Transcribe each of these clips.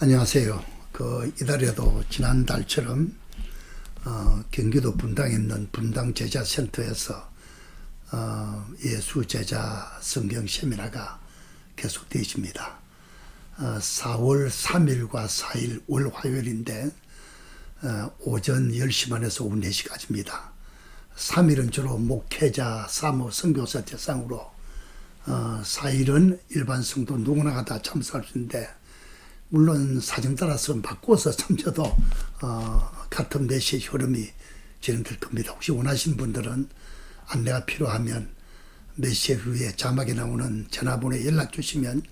안녕하세요. 그 이달에도 지난달처럼 어, 경기도 분당에 있는 분당 제자센터에서 어, 예수 제자 성경 세미나가 계속되어 있습니다. 어, 4월 3일과 4일 월 화요일인데 어, 오전 10시 반에서 오후 4시까지입니다. 3일은 주로 목회자, 사모, 선교사 대상으로 어, 4일은 일반 성도 누구나 다 참석할 수 있는데 물론 사정 따라서 바꿔서 참여도 어, 같은 메시지 흐름이 진행될 겁니다. 혹시 원하시는 분들은 안내가 필요하면 메시지 후에 자막에 나오는 전화번호에 연락 주시면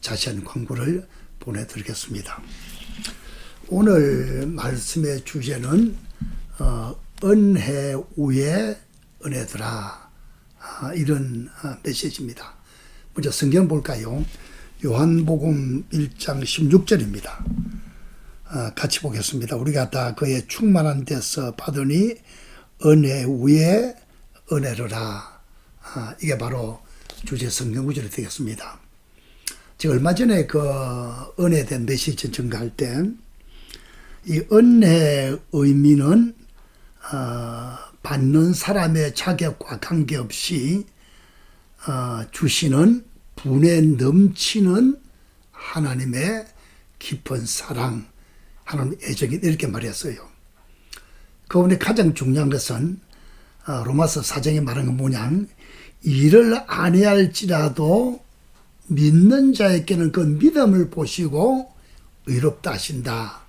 자세한 광고를 보내드리겠습니다. 오늘 말씀의 주제는 어, 은혜 위에 은혜더라 아, 이런 아, 메시지입니다. 먼저 성경 볼까요? 요한복음 1장 16절입니다. 아, 같이 보겠습니다. 우리가 다 그의 충만한 데서 받으니 은혜 위에 은혜로라. 아, 이게 바로 주제 성경 구절이 되겠습니다. 제가 얼마 전에 그 은혜에 메시지 전가할 때이 은혜의 의미는 어, 받는 사람의 자격과 관계없이 어, 주시는 분에 넘치는 하나님의 깊은 사랑, 하나님 애정이 이렇게 말했어요. 그 부분에 가장 중요한 것은 어, 로마서 사정에 말한 건 뭐냐 일을 안 해야 할지라도 믿는 자에게는 그 믿음을 보시고 의롭다 하신다.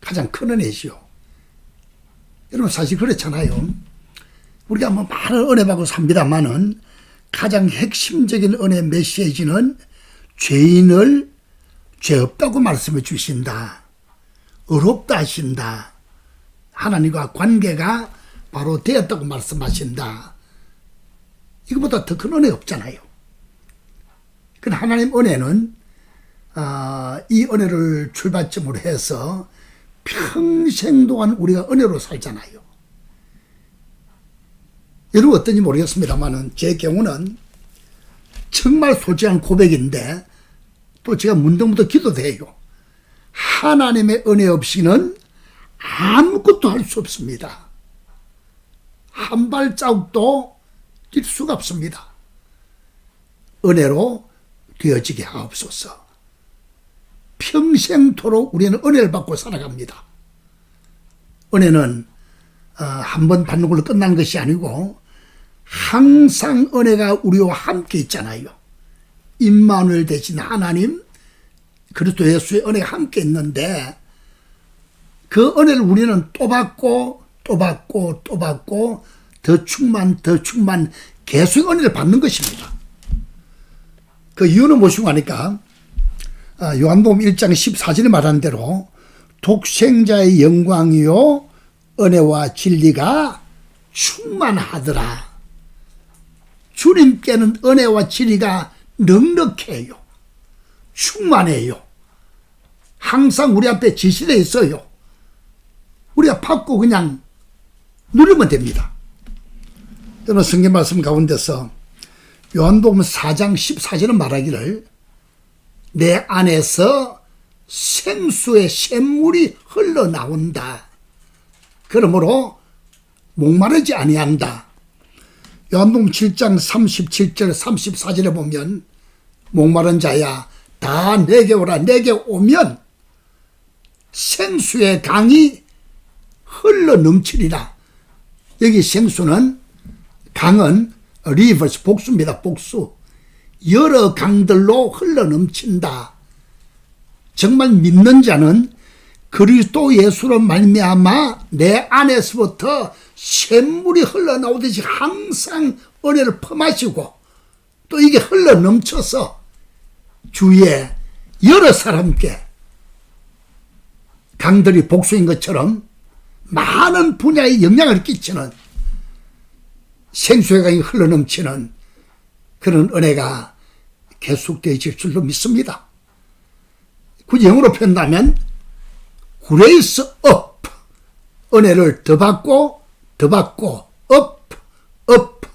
가장 큰 은혜시오. 여러분 사실 그렇잖아요. 우리가 뭐 많은 은혜 받고 삽니다만은 가장 핵심적인 은혜 메시지는 죄인을 죄 없다고 말씀해 주신다. 의롭다 하신다. 하나님과 관계가 바로 되었다고 말씀하신다. 이거보다 더 큰 은혜 없잖아요. 그 하나님 은혜는 아, 이 은혜를 출발점으로 해서 평생 동안 우리가 은혜로 살잖아요. 여러분 어떤지 모르겠습니다만은 제 경우는 정말 솔직한 고백인데 또 제가 문득문득 기도돼요. 하나님의 은혜 없이는 아무것도 할 수 없습니다. 한 발자국도 뛸 수가 없습니다. 은혜로 되어지게 하옵소서. 평생토록 우리는 은혜를 받고 살아갑니다. 은혜는 어, 한번 받는 걸로 끝나는 것이 아니고 항상 은혜가 우리와 함께 있잖아요. 임마누엘 대신 하나님 그리스도 예수의 은혜가 함께 있는데 그 은혜를 우리는 또 받고 또 받고 또 받고 더 충만 더 충만 계속 은혜를 받는 것입니다. 그 이유는 무엇이고 하니까 아, 요한복음 1장 14절에 말한 대로 독생자의 영광이요 은혜와 진리가 충만하더라. 주님께는 은혜와 진리가 넉넉해요. 충만해요. 항상 우리 앞에 지시되어 있어요. 우리가 받고 그냥 누리면 됩니다. 여러분 성경 말씀 가운데서 요한복음 4장 14절은 말하기를 내 안에서 생수의 샘물이 흘러나온다. 그러므로 목마르지 아니한다. 요한복음 7장 37절 34절에 보면 목마른 자야 다 내게 오라 내게 오면 생수의 강이 흘러 넘치리라. 여기 생수는 강은 리버스 복수입니다. 복수. 여러 강들로 흘러 넘친다. 정말 믿는 자는 그리스도 예수로 말미암아 내 안에서부터 샘물이 흘러나오듯이 항상 은혜를 퍼마시고 또 이게 흘러 넘쳐서 주위에 여러 사람께 강들이 복수인 것처럼 많은 분야에 영향을 끼치는 생수의 강이 흘러 넘치는 그런 은혜가 계속되어질 줄로 믿습니다. 굳이 영어로 표현하면 grace up 은혜를 더 받고 더 받고 up up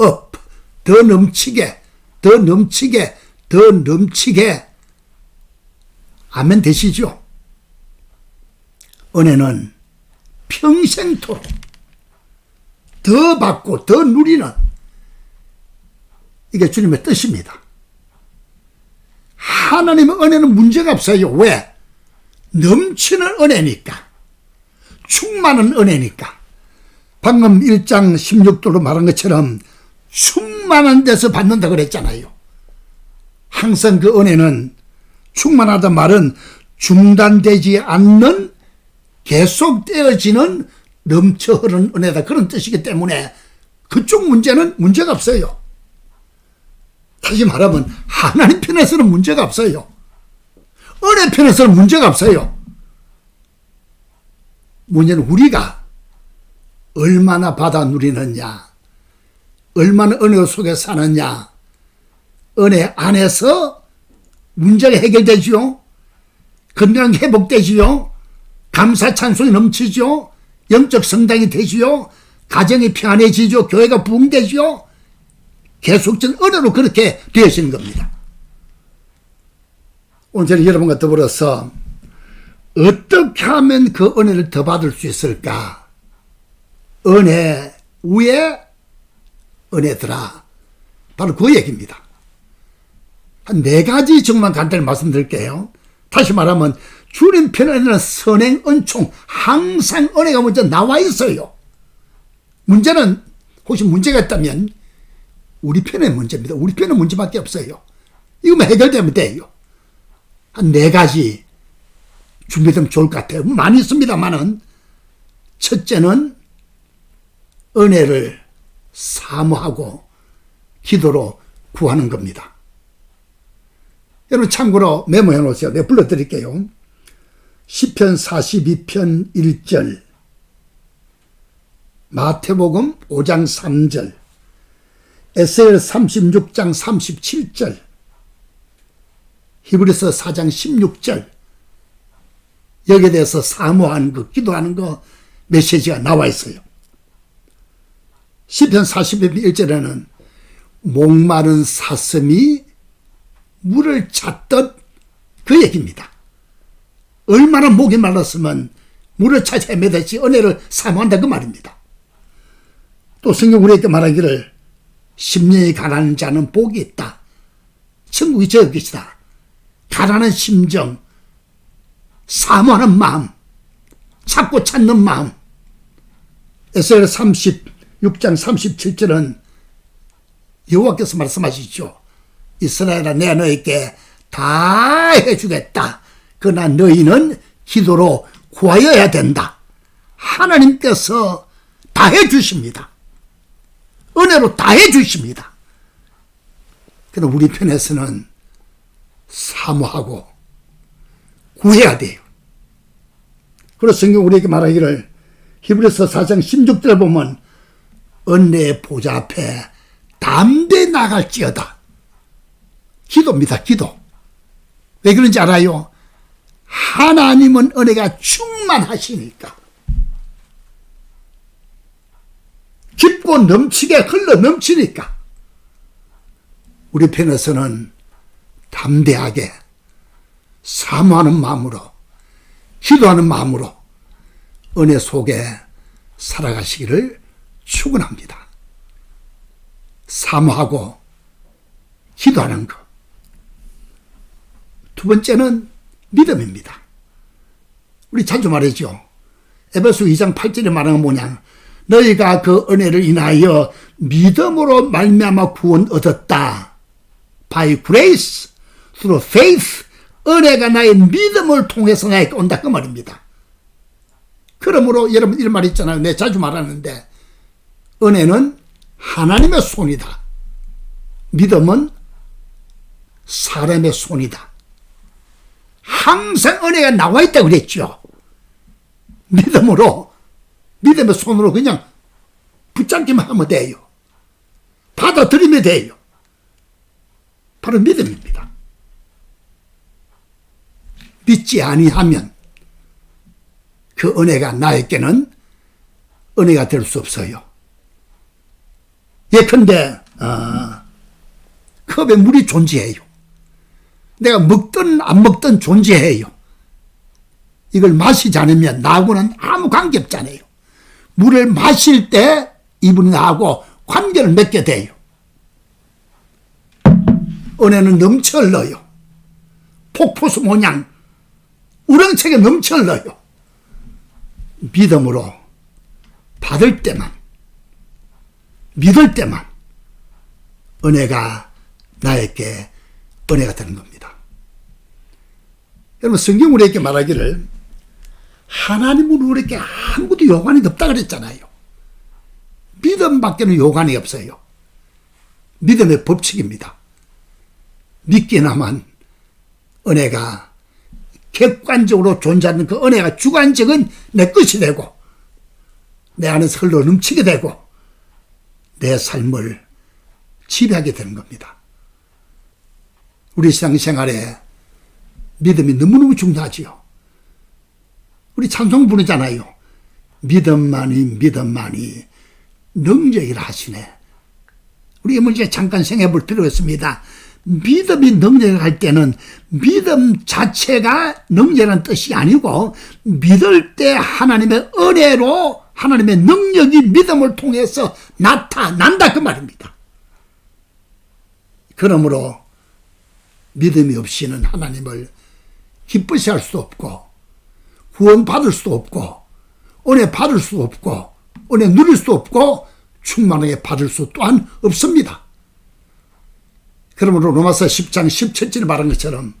up 더 넘치게 더 넘치게 더 넘치게 아멘 되시죠? 은혜는 평생토록 더 받고 더 누리는 이게 주님의 뜻입니다. 하나님의 은혜는 문제가 없어요. 왜? 넘치는 은혜니까. 충만한 은혜니까. 방금 1장 16도로 말한 것처럼 충만한 데서 받는다 그랬잖아요. 항상 그 은혜는 충만하다 말은 중단되지 않는 계속되어지는 넘쳐 흐르는 은혜다. 그런 뜻이기 때문에 그쪽 문제는 문제가 없어요. 다시 말하면 하나님 편에서는 문제가 없어요. 은혜 편에서는 문제가 없어요. 문제는 우리가 얼마나 받아 누리느냐, 얼마나 은혜 속에 사느냐, 은혜 안에서 문제가 해결되지요. 건강 회복되지요. 감사 찬송이 넘치죠. 영적 성당이 되지요. 가정이 평안해지죠. 교회가 부흥되지요. 계속적인 은혜로 그렇게 되어지는 겁니다. 오늘 여러분과 더불어서 어떻게 하면 그 은혜를 더 받을 수 있을까? 은혜 위에 은혜더라. 바로 그 얘기입니다. 한 네 가지 정말 간단히 말씀드릴게요. 다시 말하면 주님 편에는 선행 은총 항상 은혜가 먼저 나와 있어요. 문제는 혹시 문제가 있다면 우리 편의 문제입니다. 우리 편의 문제밖에 없어요. 이거만 해결되면 돼요. 한 네 가지 준비되면 좋을 것 같아요. 많이 있습니다만은 첫째는 은혜를 사모하고 기도로 구하는 겁니다. 여러분 참고로 메모해 놓으세요. 내가 불러드릴게요. 10편 42편 1절 마태복음 5장 3절 에스겔 36장 37절 히브리서 4장 16절 여기에 대해서 사모하는 거, 기도하는 거 메시지가 나와 있어요. 시편 41절에는 목마른 사슴이 물을 찾듯 그 얘기입니다. 얼마나 목이 말랐으면 물을 찾아 헤매듯이 은혜를 사모한다 그 말입니다. 또 성경 우리에게 말하기를 심령이 가라는 자는 복이 있다. 천국이 저 것이다. 가라는 심정, 사모하는 마음, 찾고 찾는 마음. 에스겔 36장 37절은 여호와께서 말씀하시죠. 이스라엘아 내가 너에게 다 해주겠다. 그러나 너희는 기도로 구하여야 된다. 하나님께서 다 해주십니다. 은혜로 다 해주십니다. 그럼 우리 편에서는 사모하고 구해야 돼요. 그래서 성경 우리에게 말하기를 히브리서 4장 16절 보면 은혜의 보좌 앞에 담대 나갈지어다. 기도입니다. 기도. 왜 그런지 알아요? 하나님은 은혜가 충만하시니까. 깊고 넘치게 흘러 넘치니까. 우리 편에서는 담대하게 사모하는 마음으로 기도하는 마음으로 은혜 속에 살아가시기를 축원합니다. 사모하고 기도하는 것. 두 번째는 믿음입니다. 우리 자주 말하죠. 에베소 2장 8절에 말하는 건 뭐냐? 너희가 그 은혜를 인하여 믿음으로 말미암아 구원 얻었다. By grace, through faith, 은혜가 나의 믿음을 통해서 나에게 온다 그 말입니다. 그러므로 여러분 이런 말 있잖아요. 내 자주 말하는데 은혜는 하나님의 손이다. 믿음은 사람의 손이다. 항상 은혜가 나와 있다 그랬죠. 믿음으로, 믿음의 손으로 그냥 붙잡기만 하면 돼요. 받아들이면 돼요. 바로 믿음입니다. 믿지 아니하면 그 은혜가 나에게는 은혜가 될 수 없어요. 예컨대 어, 컵에 물이 존재해요. 내가 먹든 안 먹든 존재해요. 이걸 마시지 않으면 나하고는 아무 관계 없잖아요. 물을 마실 때 이분이 나하고 관계를 맺게 돼요. 은혜는 넘쳐 흘러요. 폭포수 모양 우렁차게 넘쳐 흘러요. 믿음으로 받을 때만 믿을 때만 은혜가 나에게 은혜가 되는 겁니다. 여러분 성경 우리에게 말하기를 하나님은 우리에게 아무것도 요관이 없다 그랬잖아요. 믿음밖에는 요관이 없어요. 믿음의 법칙입니다. 믿기나만 은혜가 객관적으로 존재하는 그 은혜가 주관적인 내 것이 되고 내 안에서 흘러 넘치게 되고 내 삶을 지배하게 되는 겁니다. 우리 신앙생활에 믿음이 너무너무 중요하지요. 우리 찬송 부르잖아요. 믿음만이 믿음만이 능력이라 하시네. 우리 먼저 잠깐 생각해 볼 필요가 있습니다. 믿음이 능력을 할 때는 믿음 자체가 능력이라는 뜻이 아니고 믿을 때 하나님의 은혜로 하나님의 능력이 믿음을 통해서 나타난다 그 말입니다. 그러므로 믿음이 없이는 하나님을 기쁘시 할수 없고 구원 받을 수 없고 은혜 받을 수 없고 은혜 누릴 수 없고 충만하게 받을 수 또한 없습니다. 그러므로 로마서 10장 17절에 말한 것처럼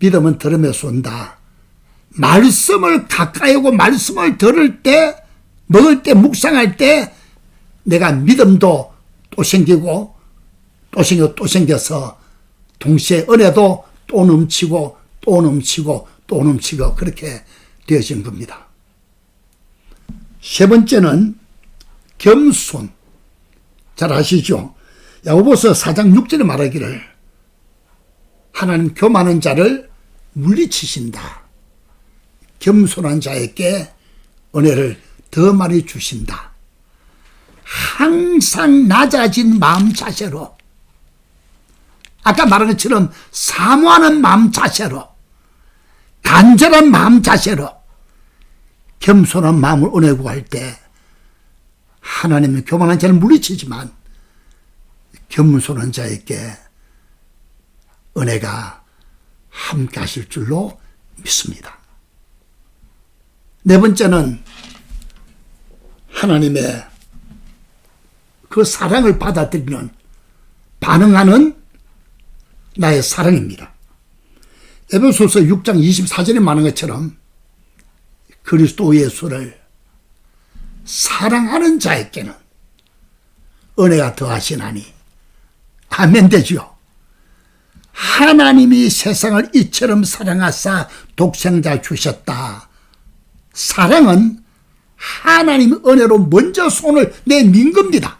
믿음은 들으면서 온다. 말씀을 가까이 오고 말씀을 들을 때 먹을 때 묵상할 때 내가 믿음도 또 생기고 또 생겨 또 생겨서 동시에 은혜도 또 넘치고 또 넘치고 또 넘치고 그렇게 되어진 겁니다. 세 번째는 겸손. 잘 아시죠? 야고보서 4장 6절에 말하기를 하나님 교만한 자를 물리치신다. 겸손한 자에게 은혜를 더 많이 주신다. 항상 낮아진 마음 자세로 아까 말한 것처럼 사모하는 마음 자세로 간절한 마음 자세로 겸손한 마음을 은혜 구할 때 하나님은 교만한 자를 물리치지만 겸손한 자에게 은혜가 함께 하실 줄로 믿습니다. 네 번째는 하나님의 그 사랑을 받아들이는 반응하는 나의 사랑입니다. 에베소서 6장 24절에 말한 것처럼 그리스도 예수를 사랑하는 자에게는 은혜가 더하시나니 아멘 되지요. 하나님이 세상을 이처럼 사랑하사 독생자 주셨다. 사랑은 하나님 은혜로 먼저 손을 내민 겁니다.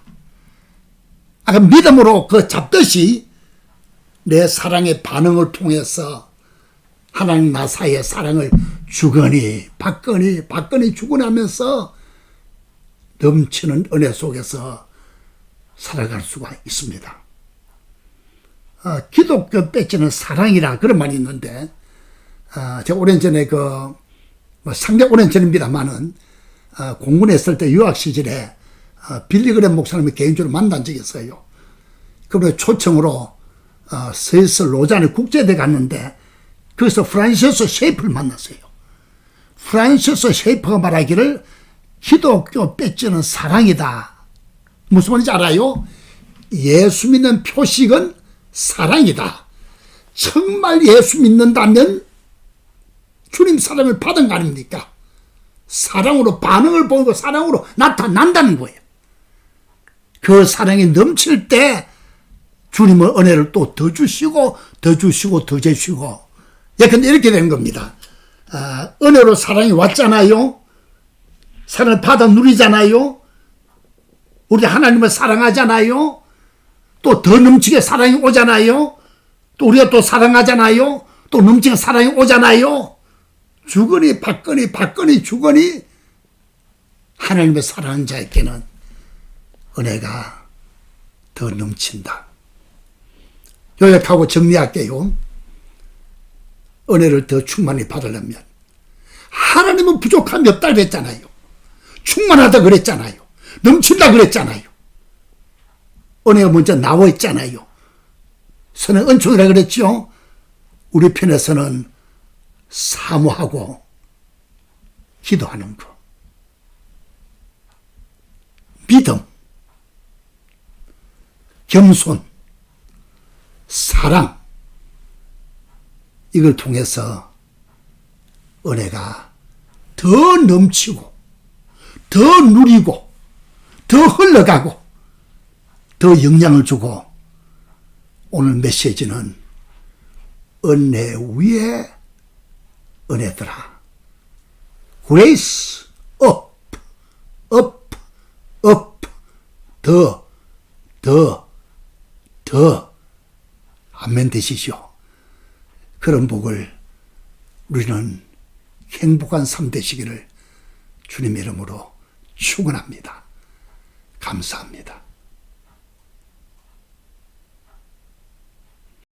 아까 믿음으로 그 잡듯이 내 사랑의 반응을 통해서 하나님 나 사이의 사랑을 주거니 받거니 받거니 주거니 하면서 넘치는 은혜 속에서 살아갈 수가 있습니다. 어, 기독교 배지는 사랑이라 그런 말이 있는데 어, 제가 오랜 전에 그 뭐 상당 오랜 전입니다만은 어, 공군에 있을 때 유학 시절에 어, 빌리그램 목사님을 개인적으로 만난 적이 있어요. 그분의 초청으로 어, 스위스 로잔에 국제대 갔는데 거기서 프란시스 셰이프를 만났어요. 프란시스 셰이프가 말하기를 기독교 배지는 사랑이다. 무슨 말인지 알아요? 예수 믿는 표식은 사랑이다. 정말 예수 믿는다면 주님 사랑을 받은 거 아닙니까? 사랑으로 반응을 보이고 사랑으로 나타난다는 거예요. 그 사랑이 넘칠 때 주님은 은혜를 또 더 주시고 더 주시고 더 주시고 예컨대 이렇게 된 겁니다. 아, 은혜로 사랑이 왔잖아요. 사랑을 받아 누리잖아요. 우리 하나님을 사랑하잖아요. 또 더 넘치게 사랑이 오잖아요. 또 우리가 또 사랑하잖아요. 또 넘치게 사랑이 오잖아요. 주거니 받거니 받거니 주거니 하나님의 사랑하는 자에게는 은혜가 더 넘친다. 요약하고 정리할게요. 은혜를 더 충만히 받으려면 하나님은 부족함이 없다 그랬잖아요. 충만하다 그랬잖아요. 넘친다 그랬잖아요. 은혜가 먼저 나와 있잖아요. 선의 은총이라 그랬죠. 우리 편에서는 사모하고 기도하는 거. 믿음, 겸손, 사랑, 이걸 통해서 은혜가 더 넘치고, 더 누리고, 더 흘러가고, 더 영향을 주고, 오늘 메시지는 은혜 위에 은혜더라. grace up, up, up, 더, 더, 더. 아멘 되시죠. 그런 복을 우리는 행복한 삶 되시기를 주님의 이름으로 축원합니다. 감사합니다.